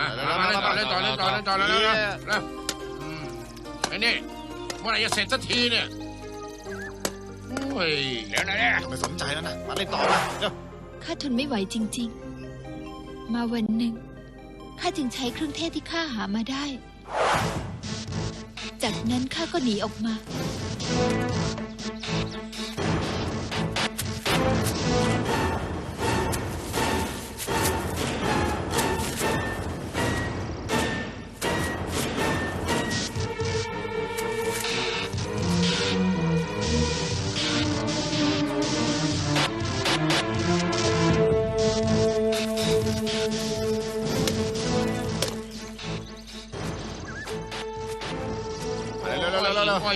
อะมาเล่นต่อเล่นต่อเล่นต่อเล่นต่อเล่นต่อเล่นต่ออืมไอ้นี่เมื่อไหร่จะเสร็จสักทีเนี่ยโอ้ยเดี๋ยวนะเนี่ยไม่สนใจแล้วนะมาเล่นต่อมาเร็วข้าทนไม่ไหวจริง ๆ มาวันหนึ่งข้าจึงใช้เครื่องเทศที่ข้าหามาได้ จากนั้นข้าก็หนีออกมา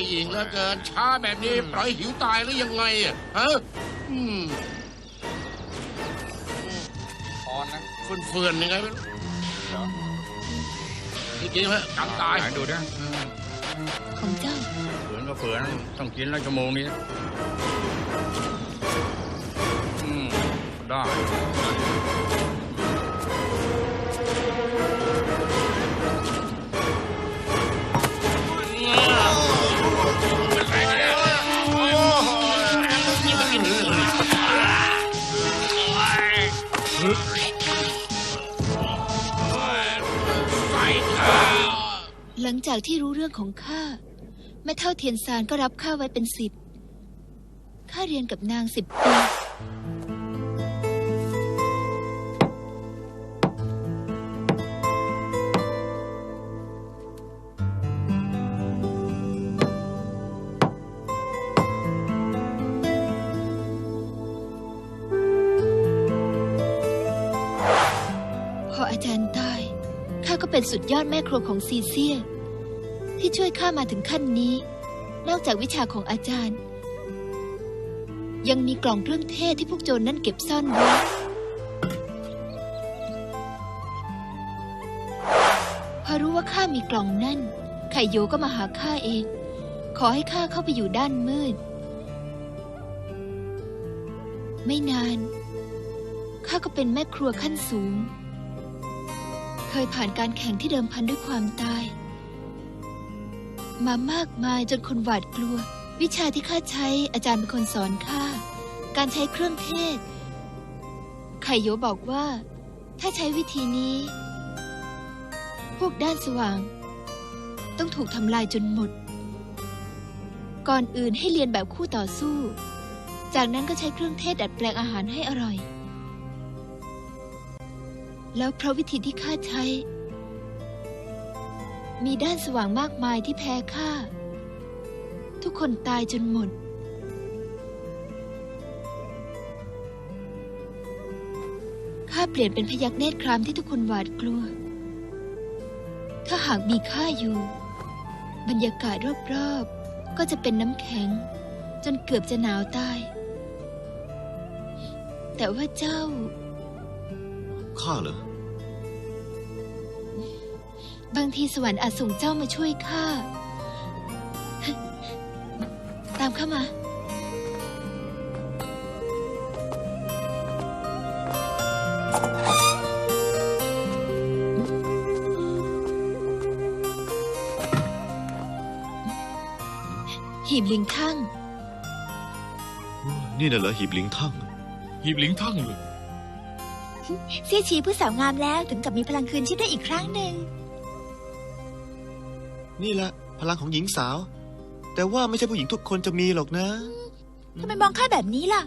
อยอีกแล้วเกินช้าแบบนี้ปล่อยหิวตายหรือยังไงอะฮะอืมตอนนะเฟื่อนๆยังไงไม่รู้จริงๆฮะกำตายไหนดูนะของเจ้าเฝือนก็เฝือนต้องกินแล้วชั่วโมงนี้อืมได้ หลังจากที่รู้เรื่องของข้าแม่เท่าเทียนซานก็รับข้าไว้เป็นศิษย์ข้าเรียนกับนางสิบปีพออาจารย์ตายข้าก็เป็นสุดยอดแม่ครัวของซีเซีย ที่ช่วยข้ามาถึงขั้นนี้ นอกจากวิชาของอาจารย์ ยังมีกล่องเครื่องเทศที่พวกโจรนั่นเก็บซ่อนไว้พอรู้ว่าข้ามีกล่องนั่น ไขโยก็มาหาข้าเอง ขอให้ข้าเข้าไปอยู่ด้านมืด ไม่นานข้าก็เป็นแม่ครัวขั้นสูง เคยผ่านการแข่งที่เดิมพันด้วยความตาย มามากมายจนคนหวาดกลัว วิชาที่ข้าใช้อาจารย์เป็นคนสอนข้า การใช้เครื่องเทศ ไขโยบอกว่า ถ้าใช้วิธีนี้ พวกด้านสว่าง ต้องถูกทำลายจนหมด ก่อนอื่นให้เรียนแบบคู่ต่อสู้ จากนั้นก็ใช้เครื่องเทศดัดแปลงอาหารให้อร่อย แล้วเพราะวิธีที่ข้าใช้ มีด้านสว่างมากมายที่แพ้ข้าทุกคนตายจนหมด ข้าเปลี่ยนเป็นพยักเนตรครามที่ทุกคนหวาดกลัว ถ้าหากมีข้าอยู่ บรรยากาศรอบๆ ก็จะเป็นน้ำแข็ง จนเกือบจะหนาวตาย แต่ว่าเจ้า ข้าเหรอ บางทีสวรรค์อาจส่งเจ้ามาช่วยข้า ตามเข้ามา หีบลิงทั่ง นี่น่ะเหรอหีบหลิงทั่ง หีบหลิงทั่งเลย เสียชีผู้สาวงามแล้วถึงกับมีพลังคืนชีพได้อีกครั้งหนึ่ง นี่แหละพลังของหญิงสาว แต่ว่าไม่ใช่ผู้หญิงทุกคนจะมีหรอกนะ ทำไมมองข้าแบบนี้ล่ะ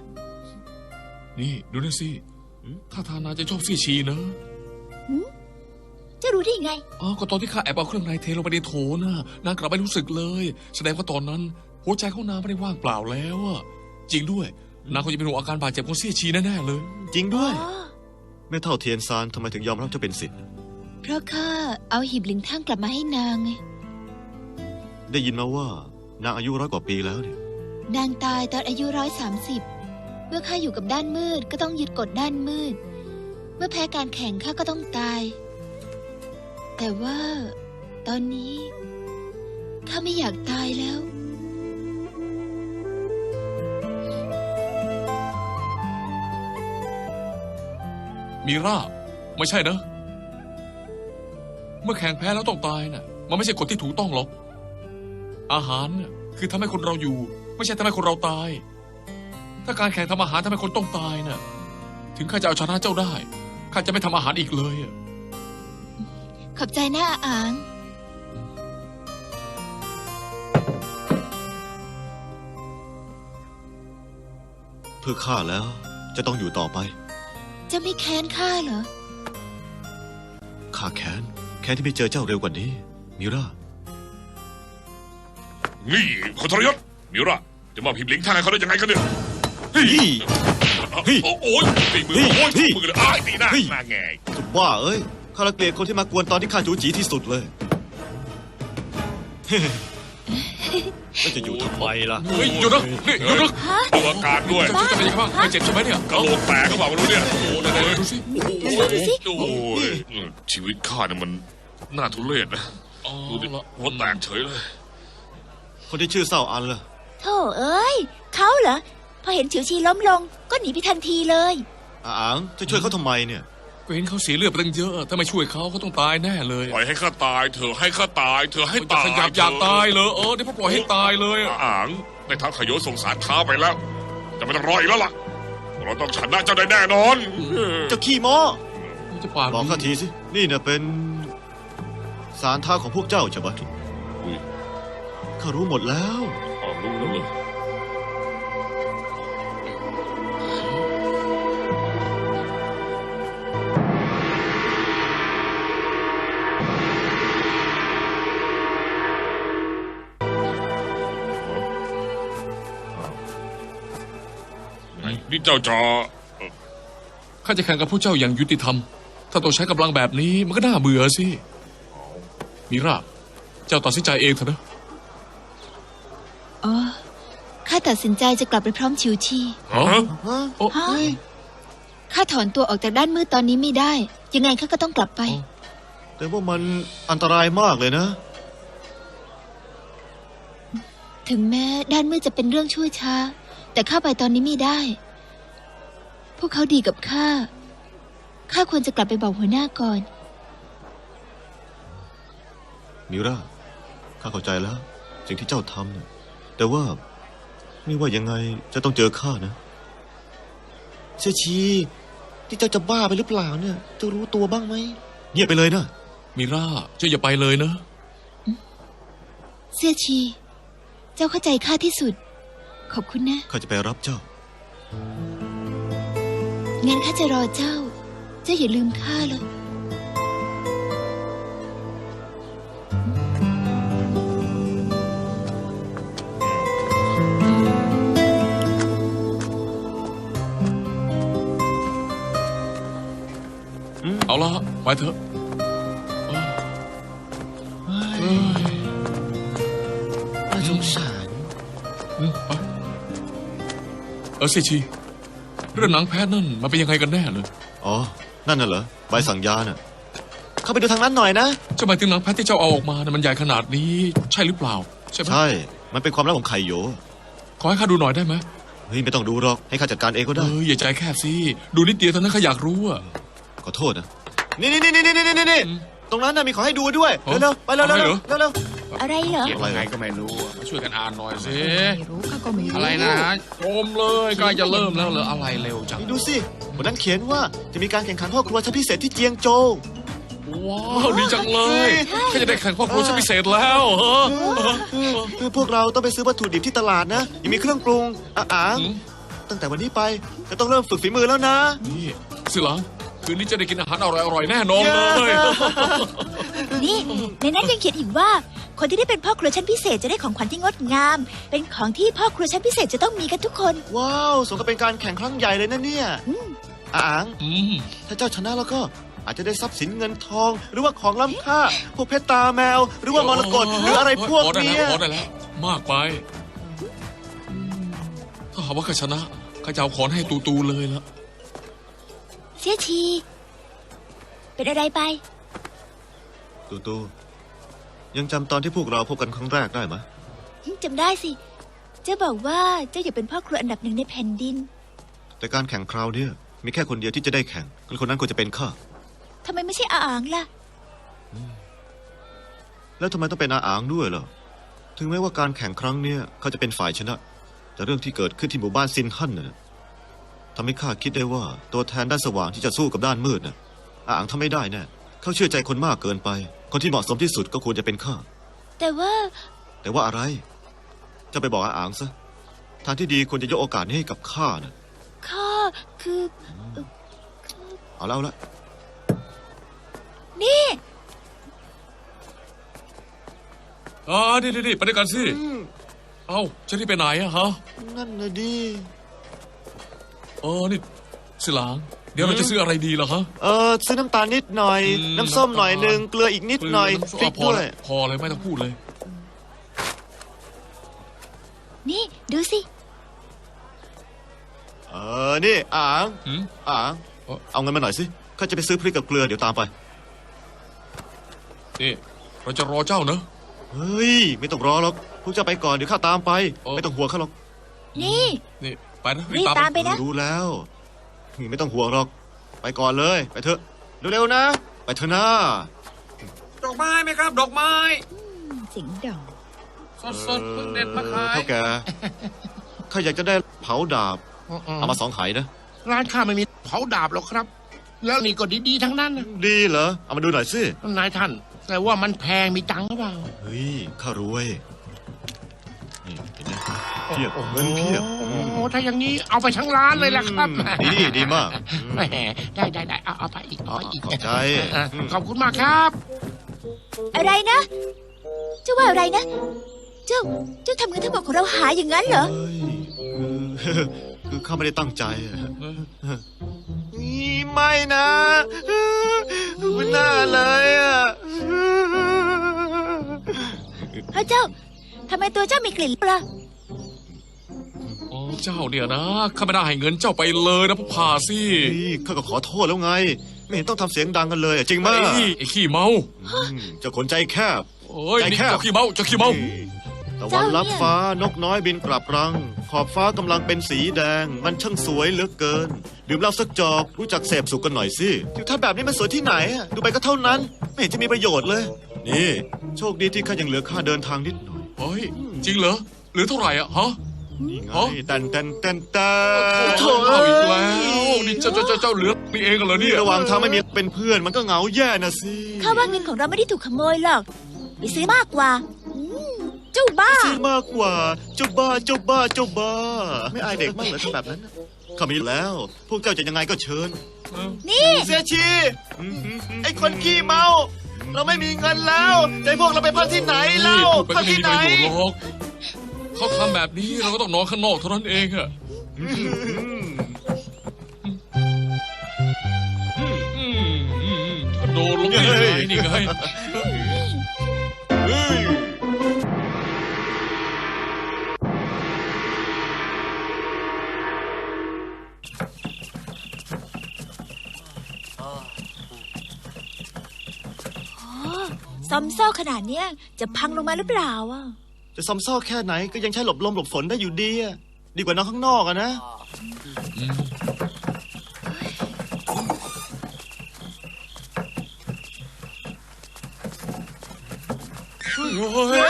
นี่ดูนั่นสิหืมถ้าทางนายจะชอบซี่ชีนะจะรู้ได้ยังไง อ๋อ ก็ตอนที่ข้าแอบเอาเครื่องในเทลงไปในโถน่ะนางกลับไม่รู้สึกเลย แสดงว่าตอนนั้น หัวใจของนางไม่ได้ว่างเปล่าแล้วอะจริงด้วย นางคงจะเป็นห่วงอาการบาดเจ็บของซี่ชีแน่ๆเลย จริงด้วยอ๋อไม่เท่าเทียนซานทำไมถึงยอมรับเจ้าเป็นศิษย์เพราะข้าเอาหีบลิงทั่งกลับมาให้นางไง ได้ยินมาว่านางอายุร้อยกว่าปีแล้วเนี่ยนางตายตอนอายุร้อยสามสิบเมื่อข้าอยู่กับด้านมืดก็ต้องยึดกฎด้านมืด เมื่อแพ้การแข่งข้าก็ต้องตาย แต่ว่า ตอนนี้ข้าไม่อยากตายแล้ว มีราไม่ใช่นะมื่อแข่งแพ้แล้วต้องตายน่ะ มันไม่ใช่กฎที่ถูกต้องหรอก อาหารน่ะคือทำให้คนเราอยู่ ไม่ใช่ทำให้คนเราตาย ถ้าการแข่งทำอาหารทำให้คนต้องตายน่ะ ถึงข้าจะเอาชนะเจ้าได้ข้าจะไม่ทำอาหารอีกเลยอะขอบใจนะอาอาง เพื่อข้าแล้ว จะต้องอยู่ต่อไป จะไม่แค้นข้าเหรอ ข้าแค้น แค้นที่ไม่เจอเจ้าเร็วกว่านี้ มิรา นี่คนทรยศมิระจะมาพิมพ์ลิงก์ทางให้เขาได้ยังไงกันเนี่ยเฮ้ยเฮ้ยโอ้โอ้ยตีมือเฮ้ยโอ้ยเฮ้ยมือเลยอ้ายตีหน้าเฮ้ยหน้าแงยจะว่าเอ้ยข้าละเกลียดคนที่มากวนตอนที่ข้าจูจีที่สุดเลยแล้วจะอยู่ทำไมล่ะเฮ้ยหยุดนะนี่หยุดนะดูอาการด้วยเจ้าจะเป็นยังไงบ้างไม่เจ็บใช่ไหมเนี่ยกระโหลกแตกก็เปล่าไม่รู้เนี่ยโอ้ไหนๆดูสิโอ้ยชีวิตข้าเนี่ยมันน่าทุเรศนะอ๋อดูดิละหัวแตกเฉยเลย คนที่ชื่อเศร้าอันล่ะโธ่เอ้ยเขาเหรอพอเห็นฉิวชีล้มลง ก็หนีไปทันทีเลยอาอางจะช่วยเขาทำไมเนี่ย ก็เห็นเขาเสียเลือดไปตั้งเยอะ ถ้าไม่ช่วยเขาเขาต้องตายแน่เลยปล่อยให้ข้าตายเถอะให้ข้าตายเถอะให้จะตายขยับอยากตายเลยเออเดี๋ยวพ่อปล่อยให้ตายเลยอะอ่างในทางขยโยส่งสารเท้าไปแล้ว จะไม่ต้องรออีกแล้วล่ะ เราต้องชนะเจ้าได้แน่นอนเจ้าขี้โม้มันจะปากบอกข้าทีสิ นี่เนี่ยเป็นสารท้าของพวกเจ้าใช่ปะอุ้ย ข้ารู้หมดแล้วอ๋อรู้แล้วเหรอนี่เจ้าจอเอ่อข้าจะแข่งกับผู้เจ้าอย่างยุติธรรม ถ้าต้องใช้กำลังแบบนี้มันก็น่าเบื่อสิ มีราเจ้าตัดสินใจเองเถอะนะ อ๋อข้าตัดสินใจจะกลับไปพร้อมชิวชีฮะฮะโอ้ฮะข้าถอนตัวออกจากด้านมืดตอนนี้ไม่ได้ ยังไงข้าก็ต้องกลับไป แต่ว่ามันอันตรายมากเลยนะ ถึงแม้ด้านมืดจะเป็นเรื่องชั่วช้า แต่ข้าไปตอนนี้ไม่ได้ พวกเขาดีกับข้าข้าควรจะกลับไปบอกหัวหน้าก่อนมิราข้าเข้าใจแล้วสิ่งที่เจ้าทำเนี่ย แต่ว่าไม่ว่ายังไงจะต้องเจอข้านะ เชยชีที่เจ้าจะบ้าไปหรือเปล่าเนี่ยเจ้ารู้ตัวบ้างไหมเงียบไปเลยนะมีราเจ้าอย่าไปเลยนะ เสี่ยชี เจ้าเข้าใจข้าที่สุด ขอบคุณนะ ข้าจะไปรับเจ้า งั้นข้าจะรอเจ้า เจ้าอย่าลืมข้าเลย ไปเถอะเอ้ยน่าสงสารอืมไปเออเซชี เรื่องหนังแพ้นั่นมันเป็นยังไงกันแน่เลยอ๋อ นั่นน่ะเหรอ ใบสั่งยาน่ะ เข้าไปดูทางนั้นหน่อยนะ จะหมายถึงหนังแพ้ที่เจ้าเอาออกมานะมันใหญ่ขนาดนี้ ใช่หรือเปล่า ใช่ไหมใช่ มันเป็นความลับของไคโยขอให้ข้าดูหน่อยได้ไหมเฮ้ย ไม่ต้องดูหรอก ให้ข้าจัดการเองก็เอได้ ออย่าใจแคบสิ ดูนิดเดียวเท่านั้นข้าอยากรู้อะขอโทษนะ นี่นี่นี่นี่นี่นี่นี่ตรงนั้นน่ะมีของให้ดูด้วยอ๋อเร็วๆไปเร็วๆเอาให้เร็เหรวอๆเร็วอะไรเหรอเขียนยังไงก็ไม่รู้อะมาช่วยกันอ่านหน่อยสิ ไม่รู้ข้าก็ไม่รู้อะไรนะชมเลยใกล้จะเริ่มแล้วเหรออะไรเร็วจังๆนี่ดูสิบนนั้นเขียนว่าจะมีการแข่งขันพ่อครัวชั้นพิเศษที่เจียงโจว ว้าวดีจังเลยข้าจะได้แข่งพ่อครัวชั้นพิเศษแล้วเออ คือคือพวกเราต้องไปซื้อวัตถุดิบที่ตลาดนะยังมีเครื่องปรุงอะอ่างอืม ตั้งแต่วันนี้ไปจะต้องเริ่มฝึกฝีมือแล้วนะนี่สิหลัง คืนนี้จะได้กินอาหารอร่อยๆแน่นอนเลยนี่ในนั้นยังเขียนอีกว่า คนที่ได้เป็นพ่อครัวชั้นพิเศษจะได้ของขวัญที่งดงาม เป็นของที่พ่อครัวชั้นพิเศษจะต้องมีกันทุกคน ว้าวสมกับเป็นการแข่งครั้งใหญ่เลยนะเนี่ยอืม อ่างอืมถ้าเจ้าชนะแล้วก็อาจจะได้ทรัพย์สินเงินทอง หรือว่าของล้ำค่า พวกเพชรตาแมว หรือว่ามรกตหรืออะไรพวกพอได้เนี้แล้วยพอได้แล้วมากไปถ้าหากว่าข้าชนะข้าจะเอาของให้ตูตูๆเลยละ เสียชีเป็นอะไรไป ตูตูยังจำตอนที่พวกเราพบกันครั้งแรกได้ไหมจำได้สิ เจ้าบอกว่าเจ้าอยากเป็นพ่อครัวอันดับหนึ่งในแผ่นดิน แต่การแข่งคราวเนี้ยมีแค่คนเดียวที่จะได้แข่งคนคนนั้นควรจะเป็นข้าทำไมไม่ใช่อาอางล่ะ แล้วทำไมต้องเป็นอาอางด้วยล่ะถึงแม้ว่าการแข่งครั้งเนี้ยเขาจะเป็นฝ่ายชนะ แต่เรื่องที่เกิดขึ้นที่หมู่บ้านซินฮั่นน่ะ ทำให้ข้าคิดได้ว่าตัวแทนด้านสว่างที่จะสู้กับด้านมืดน่ะอาอางทำไม่ได้แน่เขาเชื่อใจคนมากเกินไป คนที่เหมาะสมที่สุดก็ควรจะเป็นข้า แต่ว่า แต่ว่าอะไร จะไปบอกอาอางซะ ทางที่ดีควรจะยกโอกาสนี้ให้กับข้านะข้าคือเอาแล้วเอาละ นี่ อ่านี่นี่นี่ไปด้วยกันสิ เอ้าจะรีบไปไหนอะฮะ นั่นนะดิ เออนี่สิหลาง เดี๋ยวเราจะซื้ออะไรดีล่ะฮะเออซื้อน้ำตาลนิดหน่อยอืมน้ำส้มหน่อยหนึ่งเกลืออีกนิดหน่อยเกลืพริกพอด้วยเลยพอเลยไม่ต้องพูดเลย นี่ดูสิ เออนี่อาอางหืมอาอางเอ่อ เอาเงินมาหน่อยสิข้าจะไปซื้อพริกกับเกลือเดี๋ยวตามไป นี่เราจะรอเจ้าเนอะ เฮ้ย ไม่ต้องรอหรอกพวกเจ้าไปก่อนเดี๋ยวข้าตามไป เออ ไม่ต้องห่วงข้าหรอกนี่ นี่ ไปนะรีบตามไปนะ รู้แล้วนี่ไม่ต้องห่วงหรอก ไปก่อนเลย ไปเถอะ เร็วๆนะ ไปเถอะนะดอกไม้ไหมครับ ดอกไม้เสิงดอกสดสดๆเพิ่งเด็ดมาขายเท่าแกข้าอยากจะได้เผาดาบเอามาสองไหนะร้านข้าไม่มีเผาดาบหรอกครับ แล้วนี่ก็ดีๆทั้งนั้นนะดีเหรอ เอามาดูหน่อยสินายท่าน แต่ว่ามันแพงมีตังค์หรือเปล่าเฮ้ยข้ารวย นี่เห็นไหมเพียบเงินเพียบ โอ้โหถ้าอย่างนี้เอาไปทั้งร้านเลยแหละครับอืมดีดีมากแหมได้ได้ได้เอาเอาไปอีกเอาไปอีกขอบใจ อะขอบคุณมากครับ อะไรนะเจ้าว่าอะไรนะ เจ้าเจ้าทำเงินทั้งหมดของเราหายอย่างนั้นเหรอ เฮ้ยคือคือข้าไม่ได้ตั้งใจอะเออนี่ไม่นะไม่น่าเลยอะ พระเจ้า ทำไมตัวเจ้ามีกลิ่นล่ะอ๋อเจ้าเนี่ยนะข้าไม่ได้ให้เงินเจ้าไปเลยนะพ่อผ่าสินี่ข้าก็ขอโทษแล้วไง ไม่เห็นต้องทำเสียงดังกันเลยอะจริงมากไอ้ไอ้ขี้เมาเจ้าคนใจแคบ โอ้ยใจนี่แคบ เจ้าขี้เมาเจ้าขี้เมาตะวันรับฟ้านกน้อยบินกลับรัง ขอบฟ้ากำลังเป็นสีแดง มันช่างสวยเหลือเกิน ดื่มเหล้าสักจอกรู้จักเสพสุขกันหน่อยสิทิวทัศน์แบบนี้มันสวยที่ไหนอะดูไปก็เท่านั้น ไม่เห็นจะมีประโยชน์เลย นี่ โชคดีที่ข้ายังเหลือค่าเดินทางนิดหน่อย เฮ้ยจริงเหรอเหลือเท่าไหร่อะฮะ นี่ไงฮะแตันแตันแตันแตัโถเอาอีกแล้วนี่เจ้าเจ้าเจ้าเจ้าเหลือนี่เองเหรอเนี่ยระหว่างทางไม่มีเป็นเพื่อนมันก็เหงาแย่นะสิข้าว่าเงินของเราไม่ได้ถูกขโมยหรอก ไปซื้อมากกว่าอืมเจ้าบ้า ซื้อมากกว่าเจ้าบ้าเจ้าบ้าเจ้าบ้า ไม่อายเด็กมากเหรอทำแบบนั้นน่ะข้ามีแล้ว พวกเจ้าจะยังไงก็เชิญนี่เสียชี ไอ้คนขี้เมา เราไม่มีเงินแล้วใจพวกเราไปพักที่ไหนเล่าพูดไปพัก็กไม่ที่มีไหนประโยชน์หรอกเขาทำแบบนี้เราก็ต้องนอนข้างนอกเท่านั้นเองอะอืมอืมอืมกระโดดลงไปยังไงนี่ไง ซอมซ่อขนาดเนี้ยจะพังลงมาหรือเปล่าอะจะซ้ำซ้อแค่ไหนก็ยังใช้หลบลมหลบฝนได้อยู่ดีอะดีกว่านอนข้างนอกอะนะ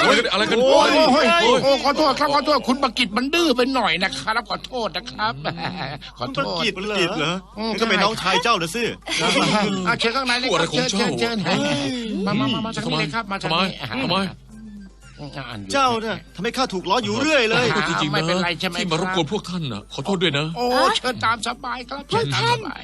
โอ้ยอะไรกันโอ้โอ้ยยโอ้ยโอ้ยโอ้ยขอโทษครับขอโทษคุณประกิตมันดื้อไปหน่อยนะครับขอโทษนะครับ ขอคุณโทประษกิตเหรอเหรออืมนี่ก็เป็นน้องชายเจ้านะสิอะเชิญข้างในเลยครับเชิญเชิญเชิญมามามามาทางทำไมนี้เลยครับมาทางทำไมนี้ทำไมอ่านอยู่เจ้าเนี่ยทำให้ข้าถูกล้ออยู่เรื่อยเลยอ่าจริงๆไม่นะเป็นไรใช่ไหมที่มารบครับกวนพวกท่านน่ะขอโทษด้วยนะ โอ้เชิญตามสบายครับพวกท่านเชิญตมสบาย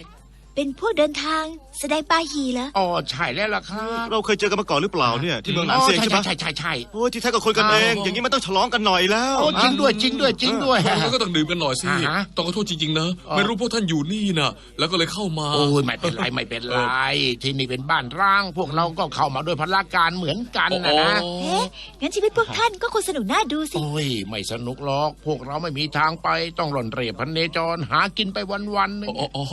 เป็นพวกเดินทางแสดงปาหีเหรออ๋อใช่แล้วล่ะครับเราเคยเจอกันมาก่อนหรือเปล่าเนี่ยที่เมืองหนานอ๋อเซียงใช่ใช่ไหมใช่ใช่ใช่โอ้ยที่แท้ก็คนกันเองอย่างนี้มันต้องฉลองกันหน่อยแล้วโอ้จริงด้วยจริงด้วยจริงด้วยแล้วก็ต้องดื่มกันหน่อยสิอ่าฮะต้องขอโทษจริงๆนะอ๋อไม่รู้พวกท่านอยู่นี่น่ะแล้วก็เลยเข้ามาโอ้ยไม่เป็นไรไม่เป็นไรที่นี่เป็นบ้านร้าง พวกเราก็เข้ามาด้วยพละการเหมือนกันนะนะอ๋อเอ๊ะงั้นชีวิตพวกท่านก็คงสนุกน่าดูสิโอ้ยไม่สนุกหรอก พวกเราไม่มีทางไปต้องหล่อนเรียบพันเนจรหากินไปวันๆนึงอ๋ออ๋อ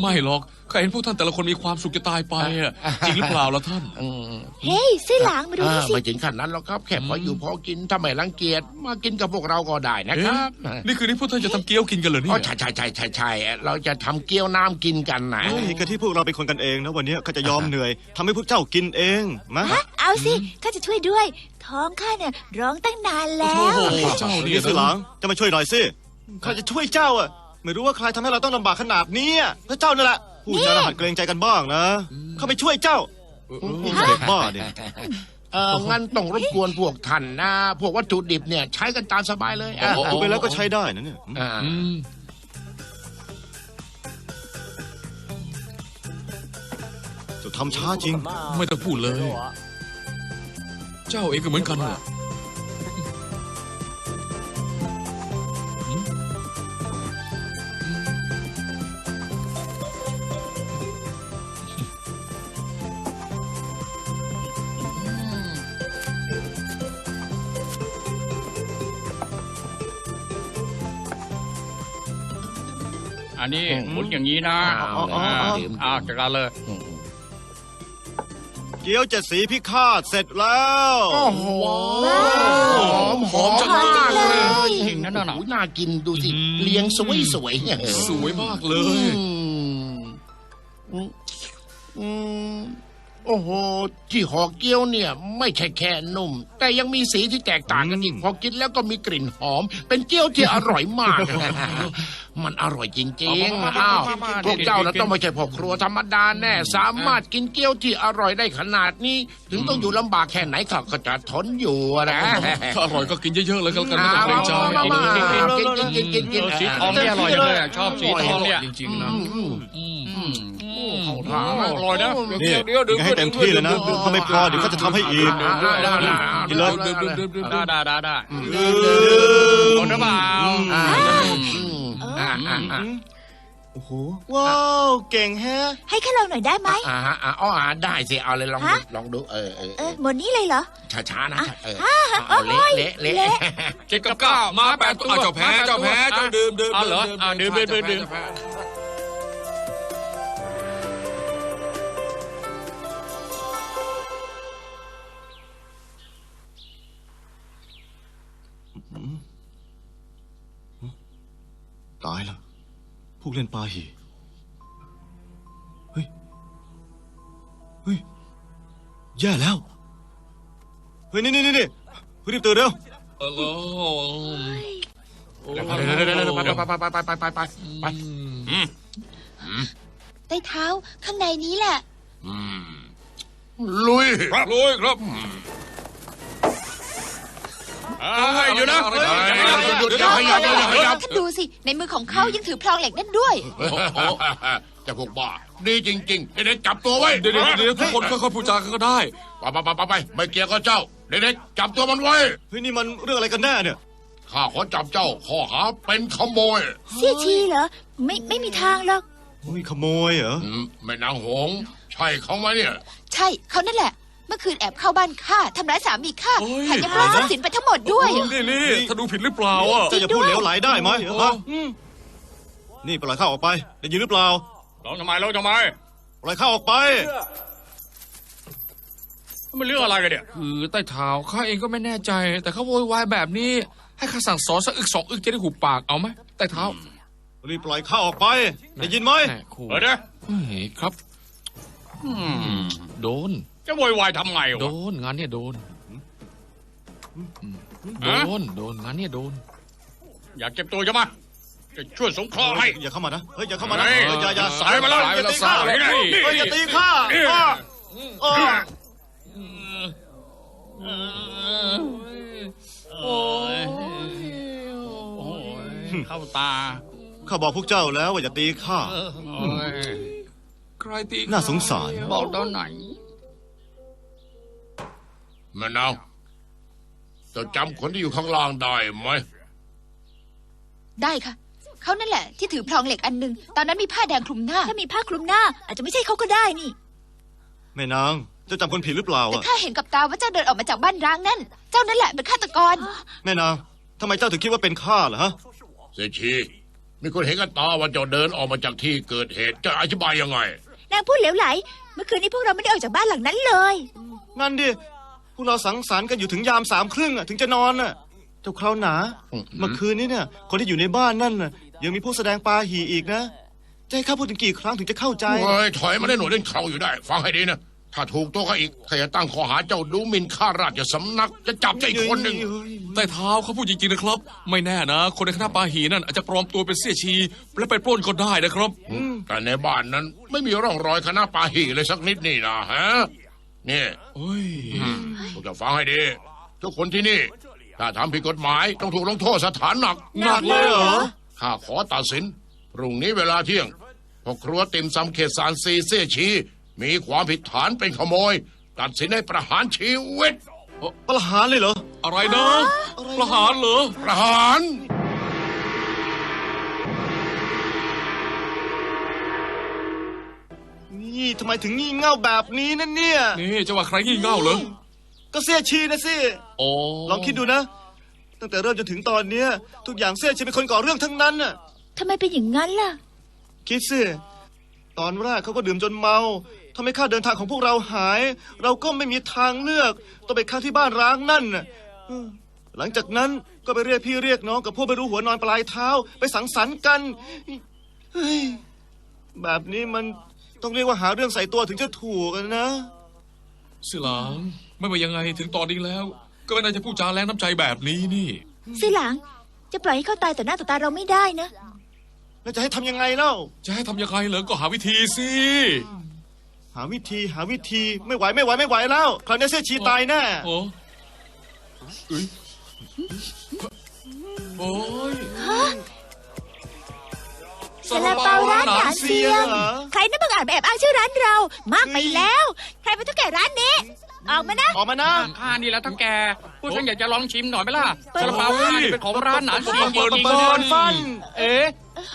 ไม่หรหรอก ข้าเห็นพวกท่านแต่ละคนมีความสุขจะตายไปอะจริงหรือเปล่าล่ะท่าน อืมเฮ้ยซื่อหลางมาดูเอนี่อสิ ไม่ถึงขั้นนั้นหรอกครับ แค่พออยู่พอกินถ้าไม่รังเกียจมากินกับพวกเราก็ได้นะครับเอ๊ะนี่คือนี่พวกท่านจะทำเกี๊ยวกินกันเหรอเนี่อ๋อย ใช่ใช่ใช่ใช่ใช่เราจะทำเกี๊ยวน้ำกินกันนะ เฮ้ยกะที่พวกเราเป็นคนกันเองนะวันนี้ข้าจะยอมเหนื่อยทำให้พวกเจ้ากินเองมาฮะเอาสิข้าจะช่วยด้วย ท้องข้าเนี่ยร้องตั้งนานแล้วโอ้โหเจ้าเนี่นี่ยสิหลังจะมาช่วยหน่อยสิข้าจะช่วยเจ้าอะไม่รู้ว่าใครทำให้เราต้องลำบากขนาดนี้อะพระเจ้านั่นแหละ ผู้จาหัดเกรงใจกันบ้างนะข้าไปช่วยเจ้าเด็กบ้าเนี่ยเอองั้นต้องรบกวนพวกท่านนะ พวกวัตถุดิบเนี่ยใช้กันตามสบายเลยอะเอาไปแล้วก็ใช้ได้นะเนี่ยอ่าอืมเจะทำช้าจริง ไม่ต้องพูดเลย เจ้าเองก็เหมือนกันน่ะ อันนี้หมุนอย่างนี้นะเอาเลยอ่าดื่ม อ่าจัดการเลยอืมเกี๊ยวเจ็ดสีพิฆาตเสร็จแล้ว โอ้โหหอมหอมจังมากเลเลยยจริงนั่นน่ะ โอ้โหน่ากินดูสิ เลี้ยงสวยสวยๆเนี่ยสวยมากเลอืย มอืมอืมโอ้โหที่ห่อเกี๊ยวเนี่ย ไม่ใช่แค่นุ่ม แต่ยังมีสีที่แตกต่างกันอีกพอกินแล้วก็มีกลิ่นหอม เป็นเกี๊ยวที่อร่อยมากมันอร่อยจริงๆอ้าวพวกเจ้านะต้องไม่ใช่พ่อครัวธรรมดาแน่ สามารถกินเกี๊ยวที่อร่อยได้ขนาดนี้ ถึงต้องอยู่ลำบากแค่ไหนข้าก็จะทนอยู่นะถ้าอร่อยก็กินเยอะๆเลยก็แล้วกันไม่ต้องเกรงใจมามามากินกินกินกินกินเออสีทองนี่อร่อยจังเลยอะชอบสีทองเนี่ยจริงๆนะอืมอืมอืมเข้าทางอร่อยนะนี่ให้เต็มที่เลยนะถ้าไม่พอเดี๋ยวเขาจะทำให้อีกได้ได้ได้กินเลยดื่มดื่มดื่มดื่มได้ได้ได้ได้เอคนหรือเปล่า อ่าอืมอ่าอ่าอ่าโอ้โหว้าวเก่งแฮะ ให้ข้าลองหน่อยได้ไหมอ่าฮะอ่าอ๋ออ่าได้สิเอาเลยลองดูฮะ ลองดูเออเออเออหมดนี้เลยเหรอ ช้าช้าๆนะเออเอาเละเละเละเละเจ็ดกับเก้ามาแปดตัวอะเจ้าแพ้เจ้าแพ้เจ้าดื่มดื่มเอาเหรออ่าดื่มดื่มดื่มดื่ม ตายแล้วพวกเล่นปาหีเฮ้ย เฮ้ย แย่แล้ว เฮ้ย นี่นี่นี่รีบตื่นเร็วเออเดี๋ยวไปเดี๋ยวเดี๋ยวไปไปไปไปไปไปไปเท้าข้างในนี้แหละ ลุย ครับ ลุยครับ อ้ยอยู่นะเฮ้ยหยุดอย่าขยับอย่าขยับท่านดูสิ ในมือของเขายังถือพลองเหล็กนั่นด้วย จะพวกบ้าดีจริงๆ เด็กๆจับตัวไว้ เดี๋ยวเดี๋ยวเดี๋ยวทุกคนค่อยๆพูดจากันก็ได้ ไปไปไปไปไม่เกี่ยวกับเจ้า เด็กๆจับตัวมันไว้ เฮ้ยนี่มันเรื่องอะไรกันแน่เนี่ย ข้าขอจับเจ้าข้อหาเป็นขโมย เสียชีเหรอ ไม่ไม่มีทางหรอกเฮ้ยขโมยเหรออืมแม่นางหงส์ใช่เขาไหมเนี่ย ใช่เขานั่นแหละเมื่อคืนแอบเข้าบ้านข้าทำร้ายสามีข้าโอ้ย แถมยังปล้นทรัพย์สินไปทั้งหมดด้วย นี่นี่ถ้าดูผิดหรือเปล่าอะ เจ้าอย่าพูดเหลวไหลได้ไหมโอ้ฮะอืมนี่ปล่อยข้าออกไป ได้ยินหรือเปล่าร้องทำไมร้องทำไมปล่อยข้าออกไป มันเรื่องอะไรกันเนี่ย คือใต้เท้าข้าเองก็ไม่แน่ใจ แต่เขาโวยวายแบบนี้ ให้ข้าสั่งสอนสักอึกสองอึกจะได้หุบปากเอาไหมใต้เท้ารีบปล่อยข้าออกไป ได้ยินไหมแหม่ครูเออเด้อเฮ้ยครับอืมโดน จะโวยวายทำไงโดวะ นงานเนี่ยโดนโดฮะ นโดนงานเนี่ยโดน อยากเก็บตัวใช่ไหมจะช่วยสงเคราะห์ให้ อย่าเข้ามานะ เฮ้ยอย่าเข้ามานะเฮ้ย เฮ้ยอย่าอย่าสายมาแล้ว อย่าตีข้าสายมาแล้ว เฮ้ยอย่าตีข้าอ้าอ้าโอ้ยโอ้ยเข้าตาข้าบอกพวกเจ้าแล้วว่าอย่าตีข้า โอ้ยใครตีน่าสงสาร บอกตอนไหน แม่นางเจะจำคนที่อยู่ข้างล่างได้ไหม ได้ค่ะ เขานั่นแหละที่ถือพลองเหล็กอันหนึงตอนนั้นมีผ้าแดงคลุมหน้า ถ้ามีผ้าคลุมหน้า อาจจะไม่ใช่เขาก็ได้นี่ แม่นางเจ้าจำคนผิดหรือเปล่าแต่อะข้าเห็นกับตาว่าเจ้าเดินออกมาจากบ้านร้างนั่น เจ้านั่นแหละเป็นฆาตกร แม่นางทำไมเจ้าถึงคิดว่าเป็นข้าล่ะฮะ เสยชี มีคนเห็นกันตาว่าเจ้าเดินออกมาจากที่เกิดเหตุ จะอธิบายยังไง นางพูดเหลวไหล เมื่อคืนนี้พวกเราไม่ได้ออกจากบ้านหลังนั้นเลยนั่นดิพ วกเราสังสรรค์กันอยู่ถึงยามสามครึ่งอะถึงจะนอนน่ะเจ้าคราวหนาอืมเมื่อคืนนี้เนี่ย คนที่อยู่ในบ้านนั่นน่ะยังมีผู้แสดงปาหีอีกนะจะให้ข้าพูดถึงกี่ครั้งถึงจะเข้าใจเฮ้ยถอยมาได้หน่วยเล่นเขาอยู่ได้ ฟังให้ดีนะถ้าถูกตัวเขาอีกข้าจะตั้งข้อหาเจ้าดูหมิ่นข้าราชสำนัก จะจับเจ้าอีกคนหนึ่งใต้เท้าเขาพูดจริงๆนะครับ ไม่แน่นะ คนในคณะปาหีนั่นอาจจะปลอมตัวเป็นเสี้ยชี และไปปล้นก็ได้นะครับแต่ในบ้านนั้นไม่มีร่องรอยคณะปาหีเลยสักนิดนี่นะฮะ นี่เฮ้ยพวกเจะฟังให้ดี ทุกคนที่นี่ ถ้าทำผิดกฎหมายต้องถูกลงโทษสถานหนักหนักเลยเหรอ ข้าขอตัดสินพรุ่งนี้เวลาเที่ยงพ่อครัวติมซำเขตสารซีเสี่ยชี มีความผิดฐานเป็นขโมย ตัดสินให้ประหารชีวิต ประหารเลยเหรอ อะไรนะ ประหารเหรอ ประหาร นี่ทำไมถึงงี่เง่าแบบนี้นั่นเนี่ย นี่จะว่าใครงี่เง่าเหรอก็เสียชีนะสิอ๋อลองคิดดูนะ ตั้งแต่เริ่มจนถึงตอนเนี้ย ทุกอย่างเสียชีเป็นคนก่อเรื่องทั้งนั้นน่ะทำไมเป็นอย่างนั้นล่ะ คิดสิตอนแรกเขาก็ดื่มจนเมาทำให้ค่าเดินทางของพวกเราหาย เราก็ไม่มีทางเลือกต้องไปค้างที่บ้านร้างนั่นน่ะเออหลังจากนั้นก็ไปเรียกพี่เรียกน้องกับพวกไม่รู้หัวนอนปลายเท้า ไปสังสรรค์กันเฮ้ยแบบนี้มัน ต้องเรียกว่าหาเรื่องใส่ตัวถึงจะถูกอะนะสิหลางไม่ว่ายังไงถึงตอนนี้แล้ว ก็ไม่น่าจะพูดจาแรงน้ำใจแบบนี้นี่สิหลัง จะปล่อยให้เขาตายต่อหน้าต่อตาเราไม่ได้นะ แล้วจะให้ทำยังไงเล่า จะให้ทำยังไงเหรอก็หาวิธีสิหาวิธีหาวิธีไม่ไหวไม่ไหวไม่ไหวแล้วคราวนี้เสียชีตายแน่ โอ้เอ้ยโอ้ย ซาลาเปาร้านหนานเซียงเหรอใครนั่นบังอาจมาแอบอ้างชื่อร้านเรา มากไปแล้ว ใครเป็นเจ้าแก่ร้านนี้ ออกมานะ ออกมานะ ข้านี่แหละทั้งแกผู้ฉันอยากจะลองชิมหน่อยไหมล่ะเปิด ซาลาเปาข้านี่เป็นของร้านหนานเซียงเปิดจริงเปิดๆฟัน เอ๊ะ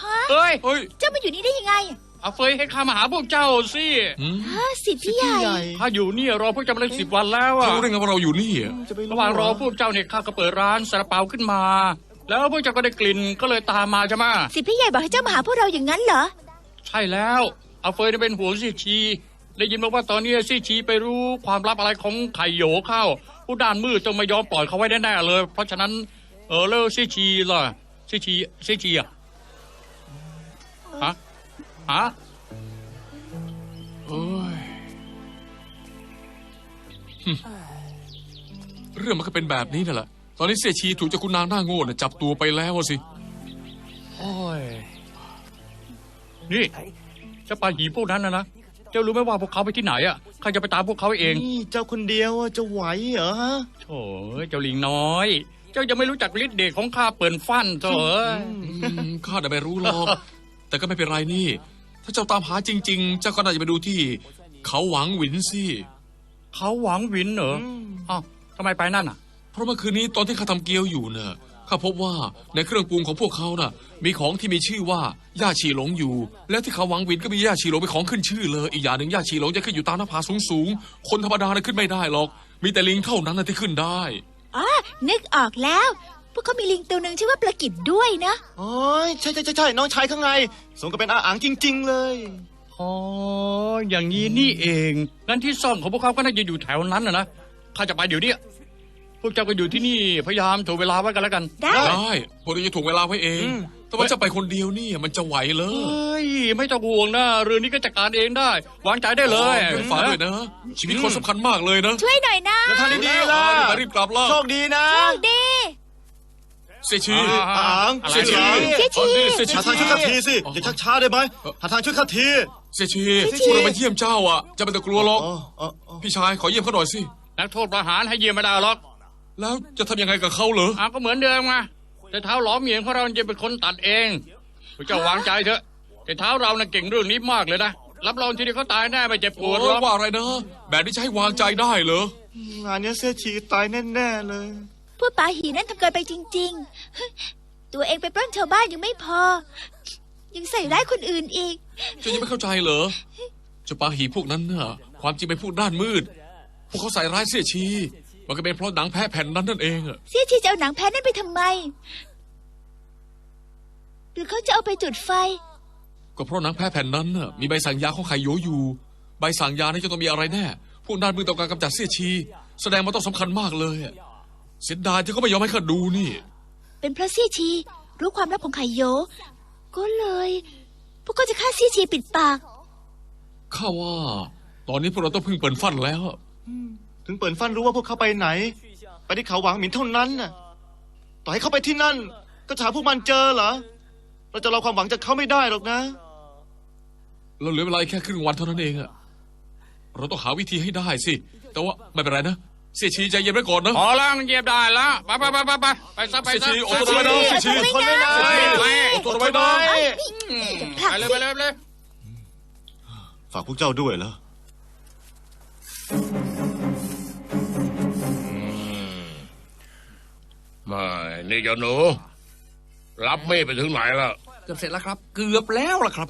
ฮะเอ้ยเฮ้ยเจ้ามาอยู่นี่ได้ยังไงเอาเฟยให้ข้ามาหาพวกเจ้าสิหืมฮะสิทธิ์พี่ใหญ่ ข้าอยู่เนี่ยรอพวกเจ้ามาได้สิบวันแล้วอะเขารู้ได้ไงว่าเราอยู่นี่อะจะไประหว่างรอพวกเจ้าเนี่ยข้าก็เปิดร้านซาลาเปาขึ้นมา แล้วพวกเจ้าก็ได้กลิ่นก็เลยตามมาใช่ไหมสิทธิ์พี่ใหญ่บอกให้เจ้ามาหาพวกเราอย่างนั้นเหรอ ใช่แล้ว เอาเฟยเนี่ยเป็นหัวซี่ชี ได้ยินมาว่าตอนนี้ซี่ชีไปรู้ความลับอะไรของไข่โหยเข้า ผู้ด้านมืดต้องไม่ยอมปล่อยเขาไว้แน่ๆเลย เพราะฉะนั้นเออแล้วซี่ชีล่ะซี่ชีซี่ชีอะฮะฮะเอ้ยหึเรื่องมันก็เป็นแบบนี้นั่นแหละ ตอนนี้เสียชีถูกเจ้าคุณนางหน้าโง่น่ะจับตัวไปแล้วอะสิ โอ้ย นี่เจ้าปลาหีพวกนั้นนะนะ เจ้ารู้ไหมว่าพวกเขาไปที่ไหนอะข้าจะไปตามพวกเขาเองนี่เจ้าคนเดียวอะจะไหวเหรอฮะโถ่เจ้าลิงน้อย เจ้าจะไม่รู้จักฤทธิ์เดชของข้าเปิ่นฟันโถ่เอ้ยอืมข้าน่ะไม่รู้หรอก แต่ก็ไม่เป็นไรนี่ ถ้าเจ้าตามหาจริง ๆ เจ้าก็น่าจะไปดูที่ เขาหวังหวินสิ เขาหวังวินเหรออ้าวทำไมไปนั่นอะ เพราะเมื่อคืนนี้ตอนที่ข้าทำเกี๊ยวอยู่เน่ะข้าพบว่าในเครื่องปรุงของพวกเขาน่ะ มีของที่มีชื่อว่าย่าชีหลงอยู่ และที่เขาหวังหวินก็มีย่าชีหลงเป็นของขึ้นชื่อเลยอีกอย่างหนึ่งย่าชีหลงจะขึ้นอยู่ตามหน้าผาสูงๆคนธรรมดาน่ะขึ้นไม่ได้หรอก มีแต่ลิงเท่านั้นน่ะที่ขึ้นได้อ๋อนึกออกแล้ว พวกเขามีลิงตัวหนึ่งชื่อว่าประกิดด้วยนะโอ้ยใช่ใช่ใช่ใช่น้องชายข้างในสมกับเป็นอาอังจริง ๆ เลยอ๋ออย่างนี้นี่เองงั้นที่ซ่อนของพวกเขาก็น่าจะอยู่แถวนั้นนะนะข้าจะไปเดี๋ยวนี้พ วกเจ้าก็อยู่ที่นี่พยายามถ่วงเวลาไว้กันแล้วกัน ได้ ได้พวกเราจะถ่วงเวลาไว้เองอืมแต่ว่าจะไปคนเดียวนี่มันจะไหวเหรอเฮ้ย ไม่ต้องห่วงนะเรื่องนี้ก็จัดการเองได้ วางใจได้เลยฝากด้วยนะ ชีวิตคนสำคัญมากเลยนะช่วยหน่อยนะแล้วทางดีๆล่ะรีบรีบกลับล่ะโชคดีนะ โชคดี เสียชีอาอังอะไรเสียชีเสียชีเสียชีหาทางช่วยข้าทีสิ อย่าชักช้าได้ไหมหาทางช่วยข้าทีเสียชีพวกเรามาเยี่ยมเจ้าอะ จะไม่ต้องกลัวหรอก อ๋ออ๋ออ๋อพี่ชายขอเยี่ยมเขาหน่อยสิ นักโทษประหารให้เยี่ยมไม่ได้หรอก แล้วจะทำยังไงกับเขาเหรอ อะก็เหมือนเดิมไงแต่เท้าหลอมเหมียงของเราจะเป็นคนตัดเองพวกเจ้าวางใจเถอะ แต่เท้าเราน่ะเก่งเรื่องนี้มากเลยนะ รับรองทีเดียวเขาตายแน่ไม่เจ็บปโอ้วดหรยอกว่าอะไรนะ แบบนี้จะให้วางใจได้เหรอ งานเนี้ยเสียชีตายแน่ๆเลย พวกปาหีนั่นทำเกินไปจริงๆ ตัวเองไปปล้นชาวบ้านยังไม่พอ ยังใส่ร้ายคนอื่นอีก เจะยังไม่เข้าใจเหรอเจะปาหีพวกนั้นน่ะ ความจริงเป็นพวกด้านมืด พวกเขาใส่ร้ายเสียชี มันก็เป็นเพราะหนังแพ้แผ่นนั้นนั่นเองอะเสียชีจะเอาหนังแพ้นั่นไปทำไม หรือเขาจะเอาไปจุดไฟ ก็เพราะหนังแพ้แผ่นนั้นน่ะมีใบสั่งยาของไคโยอยู่ ใบสั่งยานี่จะต้องมีอะไรแน่ พวกด้านมือต้องการกำจัดเสี้ยชี แสดงมันต้องสำคัญมากเลยอะเสียดายที่เขาไม่ยอมให้ข้าดูนี่ เป็นเพราะเซี่ยชี รู้ความลับของไคโย ก็เลย พวกเขาจะฆ่าเซี่ยชีปิดปาก ข้าว่า ตอนนี้พวกเราต้องพึ่งเปิดฟันแล้ว ถึงเปิดฟันรู้ว่าพวกเขาไปไหน ไปที่เขาหวังหมินเท่านั้นน่ะ ต่อให้เขาไปที่นั่น ก็จะหาพวกมันเจอเหรอ เราจะรอความหวังจากเขาไม่ได้หรอกนะ เราเหลือเวลาอีกแค่ครึ่งวันเท่านั้นเองอะเราต้องหาวิธีให้ได้สิ แต่ว่าไม่เป็นไรนะ เสียชีใจเย็นไว้ก่อนนะ พอแล้วมันเหยียบได้แล้วไปไปไปไปไปไปซะไปเสียซะชีอดทนไว้นะเสียชีคนไม่ได้ไปไปอดทนไว้นะไปเลยไปเลยไปเลย ฝากพวกเจ้าด้วยแล้ว ไม่นี่เจ้าหนู รับไม่ไปถึงไหนแล้วเกือบเสร็จแล้วครับ เกือบแล้วล่ะครับ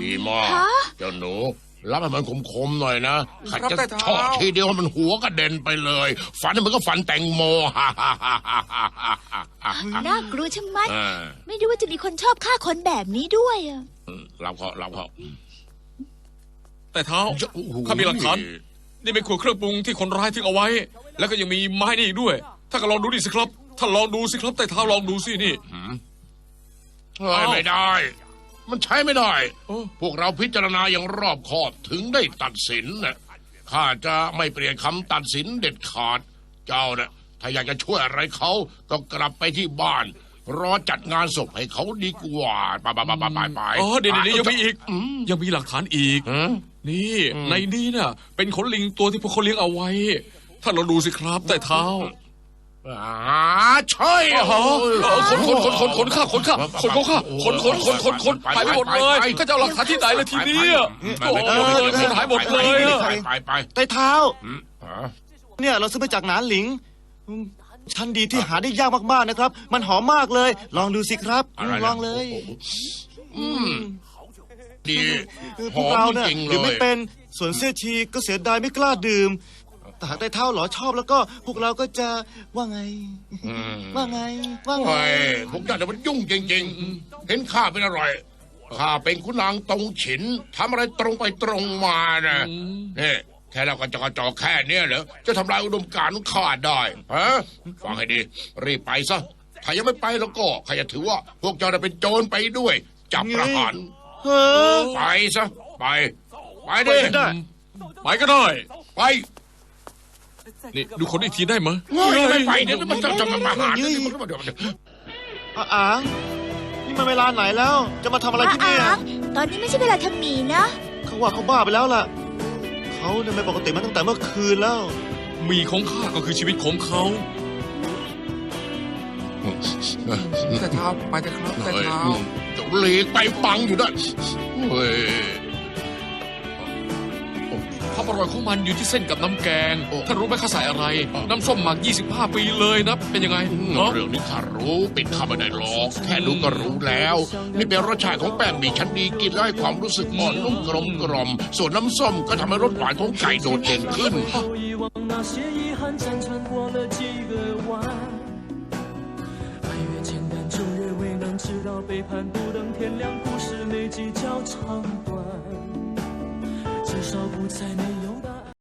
ดีมากฮะเจ้าหนู รับให้มันคมๆหน่อยนะขัดรับจะแต่เท้าชอบทีเดียวให้มันหัวกระเด็นไปเลยฟันให้มันก็ฟันแตงโมฮ่าฮ่าฮ่าฮ่าฮ่าฮ่าน่ากลัวชะมัดอ่าไม่รู้ว่าจะมีคนชอบฆ่าคนแบบนี้ด้วยอะรับเขารับเขาแต่เท้าโอ้โหข้ามีหลักฐาน นี่เป็นขวดเครื่องปรุงที่คนร้ายทิ้งเอาไว้ แล้วก็ยังมีไม้นี่อีกด้วย ถ้าก็ลองดูดิสิครับท่านลองดูสิครับแต่เท้าลองดูสินี่ เฮ้ยไม่ได้ มันใช้ไม่ได้ โอ้พวกเราพิจารณาอย่างรอบคอบถึงได้ตัดสินนะข้าจะไม่เปลี่ยนคำตัดสินเด็ดขาด เจ้านะถ้าอยากจะช่วยอะไรเขาต้องกลับไปที่บ้าน รอจัดงานศพให้เขาดีกว่าไปไปไปไปไปไปอ๋อเดี๋ยวเดี๋ยวยังมีอีกมยังมีหลักฐานอีก อืม นี่อืมในนี้น่ะ เป็นขนลิงตัวที่พวกเขาเลี้ยงเอาไว้ท่านลองดูสิครับแต่เท้าอ่าใช่อ๋อเออขนขนขนขนขนข้าขนข้าขนของข้าขนขนขนขนขนหายไปหมดเลยก็จะเอาหลักฐานที่ไหนเลยทีนี้อะโอ้โหคนหายหมดเลยอะไปไปไปไต้เท้าอืมอ่าเนี่ยเราซื้อมาจากหนานหลิงอืมชั้นดีที่หาได้ยากมากๆนะครับ มันหอมมากเลย ลองดูสิครับอืมอะไรนะลองเลย อืม ดีคือหพวอกเรามเนี่ยจริงๆเลดื่มไม่ย เป็นส่วนเสื้อชีก็เสียดายไม่กล้าดื่มแต่หากได้เท้าหรอชอบแล้วก็พวกเราก็จะว่าไง อืม ว่าไง ว่าไงโอ้ยพวกเจ้าเนี่ยมันยุ่งจริง ๆ เห็นข้าเป็นอะไรข้าเป็นคุณนางตรงฉินทำอะไรตรงไปตรงมานะนี่แค่เราก็จอจอแค่เนี้ยเหรอจะทำลายอุดมการณ์ของข้าได้ฮะฟังให้ดี รีบไปซะ ถ้ายังไม่ไปแล้วก็ข้าจะถือว่า พวกเจ้าได้เป็นโจรไปด้วย จับประหาร เฮ้อไปซะไปไป ไปดิไม่ได้ ไปก็ได้ ไปนี่ดูคนอีกทีได้ไหมเฮ้ยไม่ไปเดี๋ยวมันจะจะมาประหารเฮ้ยมันเดี๋ยวมันจะอาอางนี่มันเวลาไหนแล้ว จะมาทำอะไรที่นี่อะตอนนี้ไม่ใช่เวลาทำหมีนะ เขาว่าเขาบ้าไปแล้วล่ะ เขาเนี่ยไม่ปกติมาตั้งแต่เมื่อคืนแล้ว มีของข้าก็คือชีวิตของเขา แต่เท้าไปแต่ครับแต่เฮ้ยเท้า จะหลีกไปฟังอยู่ด้วยเฮ้ยความอร่อยของมันอยู่ที่เส้นกับน้ำแกงโอ้ท่านรู้ไหมข้าใส่อะไร น้ำส้มหมัก 25 ปีเลยนะ เป็นยังไงเนาะเรื่องนี้ข้ารู้ปิดข้าไม่ได้หรอก แค่รู้ก็รู้แล้ว นี่เป็นรสชาติของแป้งหมี่ชั้นดีกินแล้วให้ความรู้สึกอ่อนนุ่มกลมกล่อม ส่วนน้ำส้มก็ทำให้รสหวานของไก่โดดเด่นขึ้น 盼不等天亮，故事没计较长短，至少不再没有答案。